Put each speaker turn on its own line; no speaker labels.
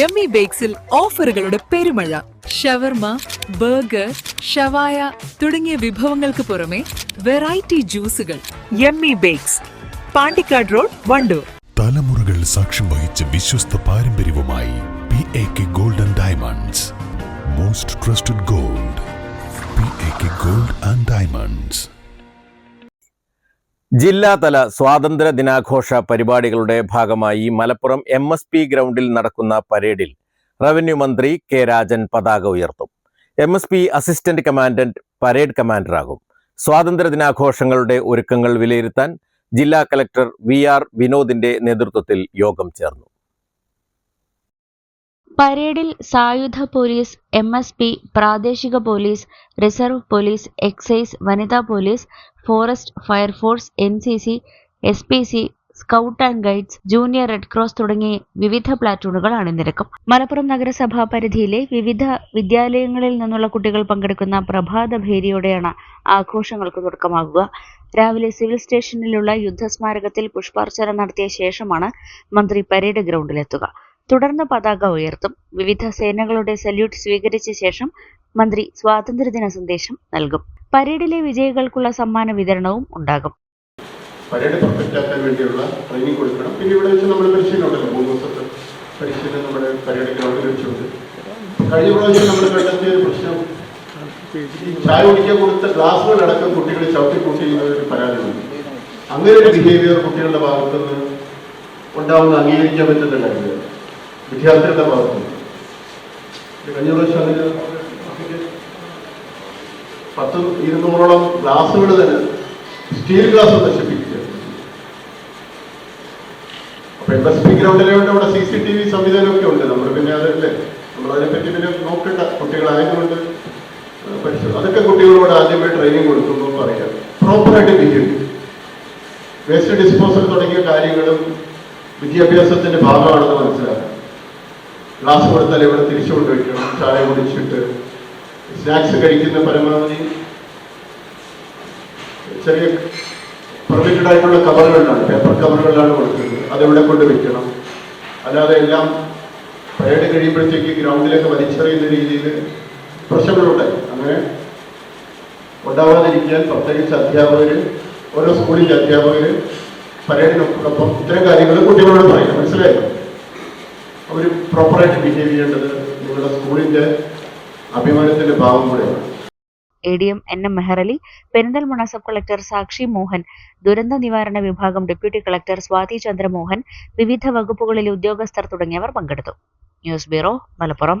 Yummy ബേക്സിൽ ഓഫറുകളുടെ പെരുമഴ. ഷവർമ burger ഷവായ തുടങ്ങിയ വിഭവങ്ങൾക്ക് പുറമെ variety ജ്യൂസുകൾ. Yummy bakes Pandikkad road Wandoor.
തലമുറകൾ സാക്ഷ്യം വഹിച്ച വിശ്വസ്ത പാരമ്പര്യവുമായി P A K gold and diamonds most trusted gold P A K gold and diamonds
ജില്ലാതല സ്വാതന്ത്ര്യ ദിനാഘോഷ പരിപാടികളുടെ ഭാഗമായി മലപ്പുറം എം എസ് പി ഗ്രൗണ്ടിൽ നടക്കുന്ന പരേഡിൽ റവന്യൂ മന്ത്രി കെ രാജൻ പതാക ഉയർത്തും. M S P assistant commandant parade കമാൻഡറാകും. സ്വാതന്ത്ര്യ ദിനാഘോഷങ്ങളുടെ ഒരുക്കങ്ങൾ വിലയിരുത്താൻ ജില്ലാ കലക്ടർ വി ആർ വിനോദിന്റെ നേതൃത്വത്തിൽ യോഗം ചേർന്നു.
പരേഡിൽ സായുധ പോലീസ് എം എസ് പി പ്രാദേശിക പോലീസ് റിസർവ് പോലീസ് എക്സൈസ് വനിതാ police forest fire force N C C S P C scout and guides junior red cross തുടങ്ങി വിവിധ പ്ലാറ്റൂണുകൾ അണിനിരക്കും മലപ്പുറം നഗരസഭാ പരിധിയിലെ വിവിധ വിദ്യാലയങ്ങളിൽ നിന്നുള്ള കുട്ടികൾ പങ്കെടുക്കുന്ന പ്രഭാത ഭേരിയോടെയാണ് ആഘോഷങ്ങൾക്ക് തുടക്കമാകുക. രാവിലെ സിവിൽ സ്റ്റേഷനിലുള്ള യുദ്ധസ്മാരകത്തിൽ പുഷ്പാർച്ചന നടത്തിയ ശേഷമാണ് മന്ത്രി പരേഡ് ഗ്രൗണ്ടിലെത്തുക. തുടർന്ന് പതാക ഉയർത്തും. വിവിധ സേനകളുടെ സല്യൂട്ട് സ്വീകരിച്ച ശേഷം മന്ത്രി സ്വാതന്ത്ര്യദിന സന്ദേശം നൽകും. പരേഡിലെ വിജയികൾക്കുള്ള സമ്മാന വിതരണവും ഉണ്ടാകും.
പരേഡ് പെർഫെക്റ്റ് ആക്കാൻ വേണ്ടിയുള്ള ട്രെയിനിങ് കൊടുക്കണം. പിന്നെ ഇവിടെ വെച്ച് നമ്മൾ പരിശീലനം ഉണ്ടല്ലോ. മൂന്ന് ദിവസത്തെ പരിശീലനം നമ്മുടെ പരേഡ് ഗ്രൗണ്ടിൽ വെച്ചുണ്ട് കഴിഞ്ഞ പ്രാവശ്യം നമ്മൾ കണ്ടെത്തിയ ഒരു പ്രശ്നം ചായ കുടിക്കാൻ കൊടുത്ത ഗ്ലാസുകളടക്കം കുട്ടികൾ ചവിട്ടി കൂട്ടി ഒരു പരാതിയുണ്ട് അങ്ങനെ ഒരു ബിഹേവിയർ കുട്ടികളുടെ ഭാഗത്തുനിന്ന് ഉണ്ടാവുന്ന അംഗീകരിക്കാൻ പറ്റുന്ന കാര്യങ്ങൾ വിദ്യാർത്ഥികളുടെ ഭാഗത്ത് കഴിഞ്ഞ പ്രാവശ്യം അതിന് പത്ത് ഇരുന്നൂറോളം ഗ്ലാസുകൾ തന്നെ സ്റ്റീൽ ഗ്ലാസ് നശിപ്പിക്കുക. അപ്പൊ പി ഗ്രൗണ്ടിലോട്ട് അവിടെ സി സി ടി വി സംവിധാനമൊക്കെ ഉണ്ട്. നമ്മൾ പിന്നെ അതല്ലേ നമ്മൾ അതിനെപ്പറ്റി പിന്നെ നോക്കണ്ട. കുട്ടികളായതുകൊണ്ട് പരിശോധന അതൊക്കെ കുട്ടികളോട് ആദ്യമേ ട്രെയിനിങ് കൊടുക്കുമ്പോൾ പറയാം. പ്രോപ്പറായിട്ട് ബിഹേവ് വേസ്റ്റ് ഡിസ്പോസൽ തുടങ്ങിയ കാര്യങ്ങളും വിദ്യാഭ്യാസത്തിന്റെ ഭാഗമാണെന്ന് മനസ്സിലാക്കാം. ഗ്ലാസ് കൊടുത്താൽ ഇവിടെ തിരിച്ചു കൊണ്ടുവയ്ക്കണം ചായ കുടിച്ചിട്ട് സ്നാക്സ് കഴിക്കുന്ന പരമാവധി ചെറിയ പെർമിറ്റഡ് ആയിട്ടുള്ള കവറുകളിലാണ് പേപ്പർ കവറുകളിലാണ് കൊടുക്കുന്നത്. അതെവിടെ കൊണ്ട് വെക്കണം? അല്ലാതെ എല്ലാം പരേഡ് കഴിയുമ്പോഴത്തേക്ക് ഗ്രൗണ്ടിലൊക്കെ വലിച്ചെറിയുന്ന രീതിയിൽ പ്രശ്നങ്ങളുണ്ടായി. അങ്ങനെ ഉണ്ടാവാതിരിക്കാൻ പ്രത്യേകിച്ച് അധ്യാപകർ ഓരോ സ്കൂളിലെ അധ്യാപകർ പരേഡിനൊപ്പം ഇത്തരം കാര്യങ്ങൾ കുട്ടികളോട് പറയണം. മനസ്സിലായോ? അവർ പ്രോപ്പറായിട്ട് ബിഹേവ് ചെയ്യേണ്ടത് നിങ്ങളുടെ സ്കൂളിന്റെ അഭിമാനത്തിന്റെ ഭാഗം കൂടെയാണ്.
A D M N M Meharali Perinthalmanna sub collector Sakshi Mohan ദുരന്ത നിവാരണ വിഭാഗം ഡെപ്യൂട്ടി കളക്ടർ സ്വാതി ചന്ദ്രമോഹൻ വിവിധ വകുപ്പുകളിലെ ഉദ്യോഗസ്ഥർ തുടങ്ങിയവർ പങ്കെടുത്തു. News bureau Malappuram.